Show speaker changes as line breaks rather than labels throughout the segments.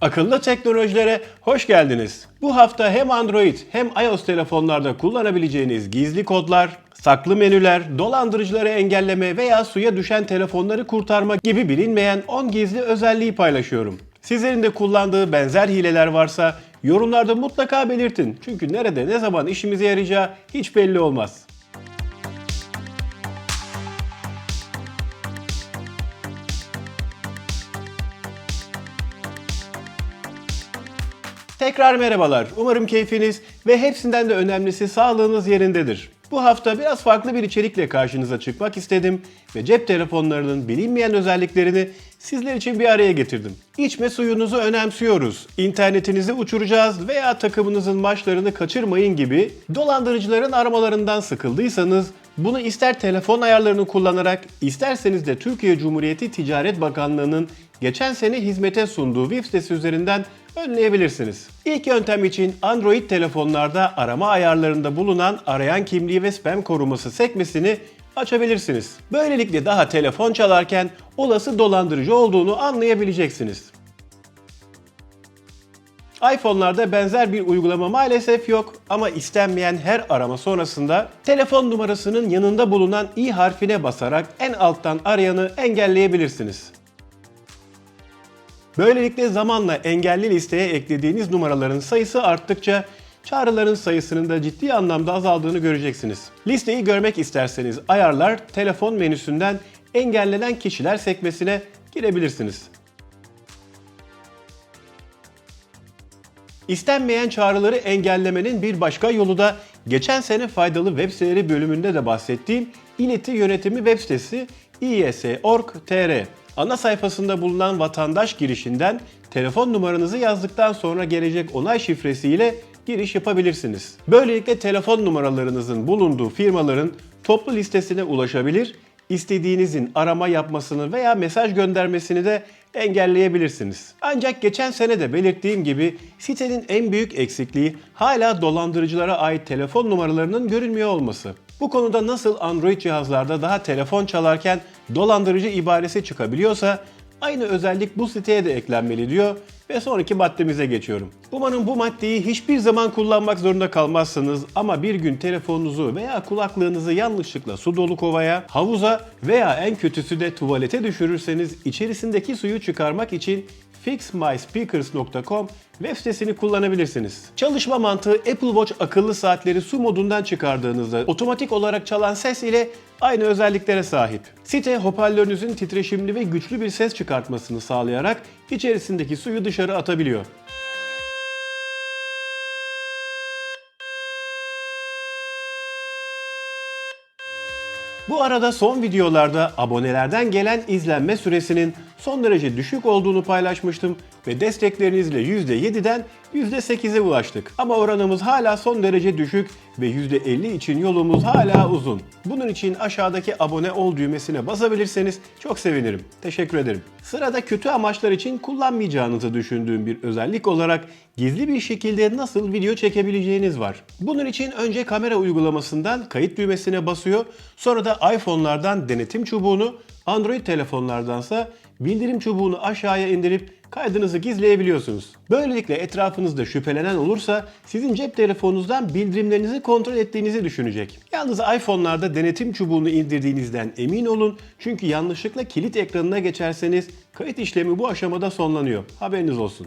Akıllı teknolojilere hoş geldiniz. Bu hafta hem Android hem iOS telefonlarda kullanabileceğiniz gizli kodlar, saklı menüler, dolandırıcıları engelleme veya suya düşen telefonları kurtarma gibi bilinmeyen 10 gizli özelliği paylaşıyorum. Sizlerin de kullandığı benzer hileler varsa yorumlarda mutlaka belirtin. Çünkü nerede ne zaman işimize yarayacağı hiç belli olmaz. Tekrar merhabalar. Umarım keyfiniz ve hepsinden de önemlisi sağlığınız yerindedir. Bu hafta biraz farklı bir içerikle karşınıza çıkmak istedim ve cep telefonlarının bilinmeyen özelliklerini sizler için bir araya getirdim. İçme suyunuzu önemsiyoruz, internetinizi uçuracağız veya takımınızın maçlarını kaçırmayın gibi dolandırıcıların aramalarından sıkıldıysanız bunu ister telefon ayarlarını kullanarak isterseniz de Türkiye Cumhuriyeti Ticaret Bakanlığı'nın geçen sene hizmete sunduğu web sitesi üzerinden önleyebilirsiniz. İlk yöntem için Android telefonlarda arama ayarlarında bulunan arayan kimliği ve spam koruması sekmesini açabilirsiniz. Böylelikle daha telefon çalarken olası dolandırıcı olduğunu anlayabileceksiniz. iPhone'larda benzer bir uygulama maalesef yok ama istenmeyen her arama sonrasında telefon numarasının yanında bulunan i harfine basarak en alttan arayanı engelleyebilirsiniz. Böylelikle zamanla engelli listeye eklediğiniz numaraların sayısı arttıkça çağrıların sayısının da ciddi anlamda azaldığını göreceksiniz. Listeyi görmek isterseniz ayarlar telefon menüsünden engellenen kişiler sekmesine girebilirsiniz. İstenmeyen çağrıları engellemenin bir başka yolu da geçen sene faydalı web siteleri bölümünde de bahsettiğim ileti yönetimi web sitesi is.org.tr. Ana sayfasında bulunan vatandaş girişinden telefon numaranızı yazdıktan sonra gelecek onay şifresiyle giriş yapabilirsiniz. Böylelikle telefon numaralarınızın bulunduğu firmaların toplu listesine ulaşabilir, istediğinizin arama yapmasını veya mesaj göndermesini de engelleyebilirsiniz. Ancak geçen sene de belirttiğim gibi sitenin en büyük eksikliği hala dolandırıcılara ait telefon numaralarının görünmüyor olması. Bu konuda nasıl Android cihazlarda daha telefon çalarken dolandırıcı ibaresi çıkabiliyorsa aynı özellik bu siteye de eklenmeli diyor ve sonraki maddemize geçiyorum. Umarım bu maddeyi hiçbir zaman kullanmak zorunda kalmazsınız ama bir gün telefonunuzu veya kulaklığınızı yanlışlıkla su dolu kovaya, havuza veya en kötüsü de tuvalete düşürürseniz içerisindeki suyu çıkarmak için fixmyspeakers.com web sitesini kullanabilirsiniz. Çalışma mantığı Apple Watch akıllı saatleri su modundan çıkardığınızda otomatik olarak çalan ses ile aynı özelliklere sahip. Site hoparlörünüzün titreşimli ve güçlü bir ses çıkartmasını sağlayarak içerisindeki suyu dışarı atabiliyor. Bu arada son videolarda abonelerden gelen izlenme süresinin son derece düşük olduğunu paylaşmıştım ve desteklerinizle %7'den %8'e ulaştık. Ama oranımız hala son derece düşük ve %50 için yolumuz hala uzun. Bunun için aşağıdaki abone ol düğmesine basabilirseniz çok sevinirim. Teşekkür ederim. Sırada kötü amaçlar için kullanmayacağınızı düşündüğüm bir özellik olarak gizli bir şekilde nasıl video çekebileceğiniz var. Bunun için önce kamera uygulamasından kayıt düğmesine basıyor, sonra da iPhone'lardan denetim çubuğunu, Android telefonlardansa bildirim çubuğunu aşağıya indirip kaydınızı gizleyebiliyorsunuz. Böylelikle etrafınızda şüphelenen olursa sizin cep telefonunuzdan bildirimlerinizi kontrol ettiğinizi düşünecek. Yalnız iPhone'larda denetim çubuğunu indirdiğinizden emin olun çünkü yanlışlıkla kilit ekranına geçerseniz kayıt işlemi bu aşamada sonlanıyor. Haberiniz olsun.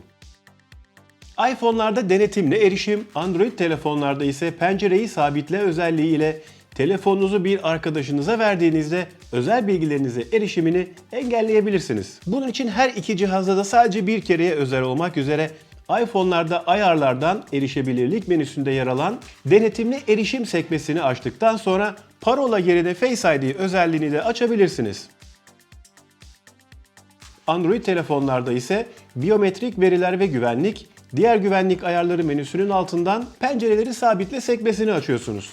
iPhone'larda denetimle erişim, Android telefonlarda ise pencereyi sabitle özelliği ile telefonunuzu bir arkadaşınıza verdiğinizde özel bilgilerinize erişimini engelleyebilirsiniz. Bunun için her iki cihazda da sadece bir kereye özel olmak üzere iPhone'larda ayarlardan erişebilirlik menüsünde yer alan denetimli erişim sekmesini açtıktan sonra parola yerine Face ID özelliğini de açabilirsiniz. Android telefonlarda ise biyometrik veriler ve güvenlik, diğer güvenlik ayarları menüsünün altından pencereleri sabitle sekmesini açıyorsunuz.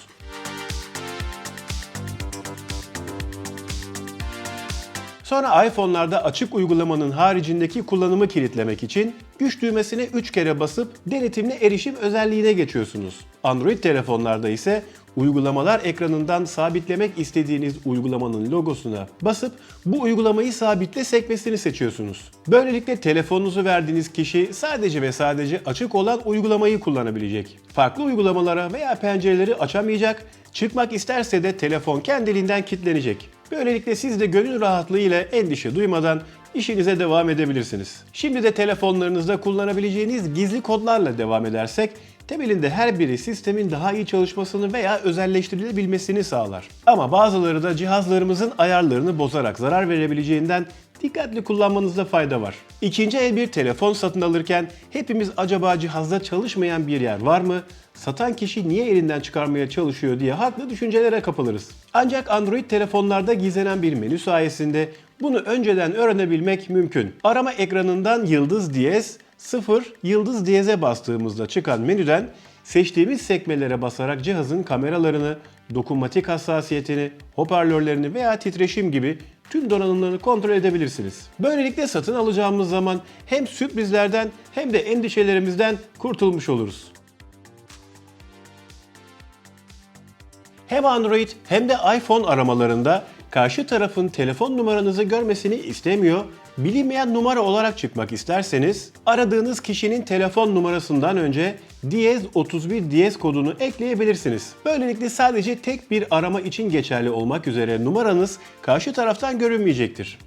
Sonra iPhone'larda açık uygulamanın haricindeki kullanımı kilitlemek için güç düğmesine 3 kere basıp denetimli erişim özelliğine geçiyorsunuz. Android telefonlarda ise uygulamalar ekranından sabitlemek istediğiniz uygulamanın logosuna basıp bu uygulamayı sabitle sekmesini seçiyorsunuz. Böylelikle telefonunuzu verdiğiniz kişi sadece ve sadece açık olan uygulamayı kullanabilecek. Farklı uygulamalara veya pencereleri açamayacak, çıkmak isterse de telefon kendiliğinden kilitlenecek. Böylelikle siz de gönül rahatlığıyla endişe duymadan işinize devam edebilirsiniz. Şimdi de telefonlarınızda kullanabileceğiniz gizli kodlarla devam edersek temelinde her biri sistemin daha iyi çalışmasını veya özelleştirilebilmesini sağlar. Ama bazıları da cihazlarımızın ayarlarını bozarak zarar verebileceğinden dikkatli kullanmanızda fayda var. İkinci el bir telefon satın alırken hepimiz acaba cihazda çalışmayan bir yer var mı? Satan kişi niye elinden çıkarmaya çalışıyor diye haklı düşüncelere kapılırız. Ancak Android telefonlarda gizlenen bir menü sayesinde bunu önceden öğrenebilmek mümkün. Arama ekranından yıldız diyez 0 yıldız diyeze bastığımızda çıkan menüden seçtiğimiz sekmelere basarak cihazın kameralarını, dokunmatik hassasiyetini, hoparlörlerini veya titreşim gibi tüm donanımlarını kontrol edebilirsiniz. Böylelikle satın alacağımız zaman hem sürprizlerden hem de endişelerimizden kurtulmuş oluruz. Hem Android hem de iPhone aramalarında karşı tarafın telefon numaranızı görmesini istemiyor, bilinmeyen numara olarak çıkmak isterseniz aradığınız kişinin telefon numarasından önce diyez 31 diyez kodunu ekleyebilirsiniz. Böylelikle sadece tek bir arama için geçerli olmak üzere numaranız karşı taraftan görünmeyecektir.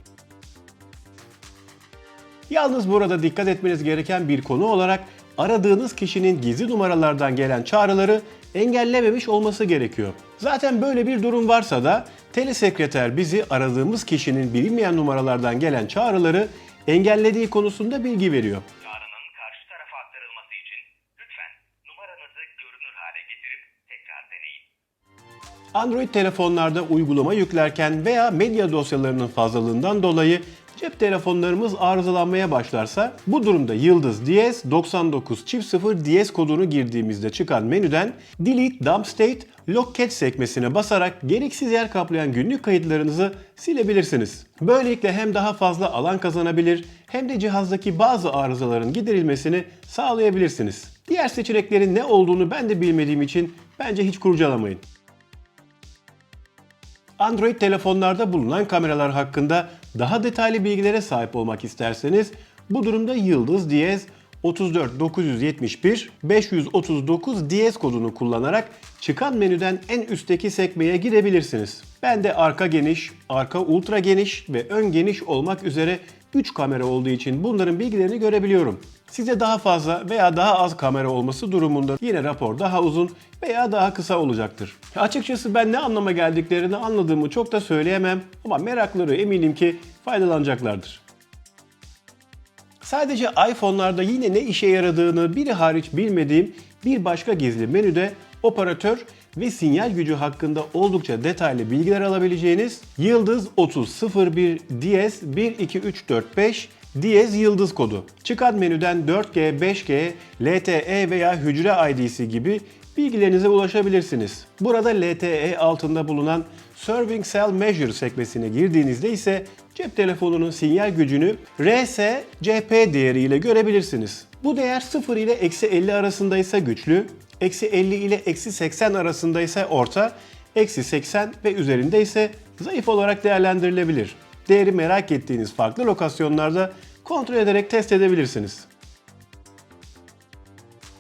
Yalnız burada dikkat etmeniz gereken bir konu olarak aradığınız kişinin gizli numaralardan gelen çağrıları engellememiş olması gerekiyor. Zaten böyle bir durum varsa da telesekreter bizi aradığımız kişinin bilinmeyen numaralardan gelen çağrıları engellediği konusunda bilgi veriyor.
Çağrının karşı tarafa aktarılması için lütfen numaranızı görünür hale getirip tekrar deneyin.
Android telefonlarda uygulama yüklerken veya medya dosyalarının fazlalığından dolayı cep telefonlarımız arızalanmaya başlarsa bu durumda yıldız diyez 99 çift 0 diyez kodunu girdiğimizde çıkan menüden Delete Dump State Lock sekmesine basarak gereksiz yer kaplayan günlük kayıtlarınızı silebilirsiniz. Böylelikle hem daha fazla alan kazanabilir hem de cihazdaki bazı arızaların giderilmesini sağlayabilirsiniz. Diğer seçeneklerin ne olduğunu ben de bilmediğim için bence hiç kurcalamayın. Android telefonlarda bulunan kameralar hakkında daha detaylı bilgilere sahip olmak isterseniz bu durumda yıldız diyez 34 971 539 diyez kodunu kullanarak çıkan menüden en üstteki sekmeye girebilirsiniz. Ben de arka geniş, arka ultra geniş ve ön geniş olmak üzere 3 kamera olduğu için bunların bilgilerini görebiliyorum. Size daha fazla veya daha az kamera olması durumunda yine rapor daha uzun veya daha kısa olacaktır. Açıkçası ben ne anlama geldiklerini anladığımı çok da söyleyemem ama merakları eminim ki faydalanacaklardır. Sadece iPhone'larda yine ne işe yaradığını biri hariç bilmediğim bir başka gizli menüde operatör ve sinyal gücü hakkında oldukça detaylı bilgiler alabileceğiniz Yıldız 3001 DS 12345 diyez yıldız kodu. Çıkan menüden 4G, 5G, LTE veya hücre ID'si gibi bilgilerinize ulaşabilirsiniz. Burada LTE altında bulunan Serving Cell Measure sekmesine girdiğinizde ise cep telefonunun sinyal gücünü RSCP değeriyle görebilirsiniz. Bu değer 0 ile eksi 50 arasındaysa güçlü, eksi 50 ile eksi 80 arasındaysa orta, eksi 80 ve üzerinde ise zayıf olarak değerlendirilebilir. Değeri merak ettiğiniz farklı lokasyonlarda kontrol ederek test edebilirsiniz.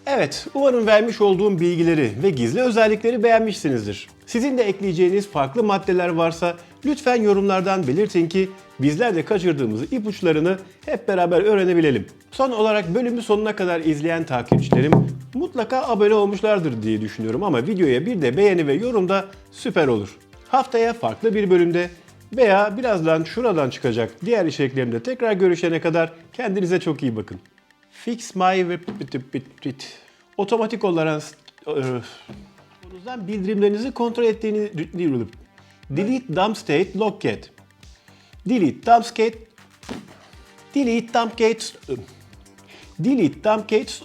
Evet, umarım vermiş olduğum bilgileri ve gizli özellikleri beğenmişsinizdir. Sizin de ekleyeceğiniz farklı maddeler varsa lütfen yorumlardan belirtin ki bizler de kaçırdığımız ipuçlarını hep beraber öğrenebilelim. Son olarak bölümü sonuna kadar izleyen takipçilerim mutlaka abone olmuşlardır diye düşünüyorum ama videoya bir de beğeni ve yorum da süper olur. Haftaya farklı bir bölümde veya birazdan şuradan çıkacak diğer içeriklerimde tekrar görüşene kadar kendinize çok iyi bakın. Fix my otomatik olarak Konunuzdan bildirimlerinizi kontrol ettiğini delete dump state locket delete dump state delete dump gates delete dump gates